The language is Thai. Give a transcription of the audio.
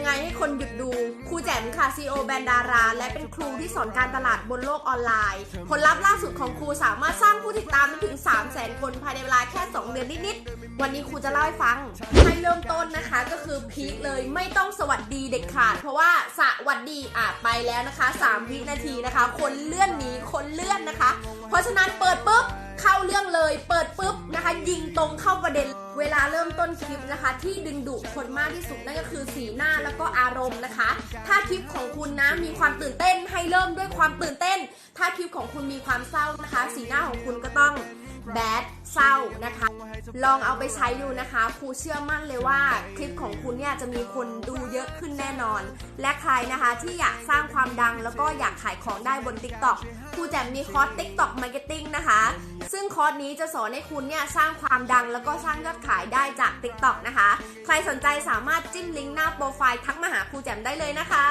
ยังไงให้คนหยุดดู ครูแจมค่ะ CEO แบรนด์ดารา และเป็นครูที่สอนการตลาดบนโลกออนไลน์ ผลลัพธ์ล่าสุดของครูสามารถสร้างผู้ติดตามได้ถึง 3 0 0 0 0 0 คนภายในเวลาแค่ 2 เดือนนิดๆ วันนี้ครูจะเล่าให้ฟัง ให้เริ่มต้นนะคะก็คือพีคเลยไม่ต้องสวัสดีเด็ดขาด เพราะว่าสวัสดีอะไปแล้วนะคะ 3 วินาทีนะคะ คนเลื่อนหนีคนเลื่อนนะคะ เพราะฉะนั้นเปิดปุ๊บเข้าเรื่องเลย เปิดปุ๊บนะคะ ยิงตรงเข้าประเด็น เวลาเริ่มต้นคลิปนะคะ ที่ดึงดูดคนมากที่สุดนั่นก็คือสีหน้าแล้วก็อารมณ์นะคะ ถ้าคลิปของคุณนะมีความตื่นเต้นให้เริ่มด้วยความตื่นเต้น ถ้าคลิปของคุณมีความเศร้านะคะ สีหน้าของคุณก็ต้อง ลองเอาไปใช้ดูนะคะ ครูเชื่อมั่นเลยว่าคลิปของคุณเนี่ยจะมีคนดูเยอะขึ้นแน่นอน และใครนะคะที่อยากสร้างความดังแล้วก็อยากขายของได้บน TikTok ครูแจมมีคอร์ส TikTok Marketing นะคะ ซึ่งคอร์สนี้จะสอนให้คุณเนี่ยสร้างความดังแล้วก็สร้างยอดขายได้จาก TikTok นะคะ ใครสนใจสามารถจิ้มลิงก์หน้าโปรไฟล์ทักมาหาครูแจมได้เลยนะคะ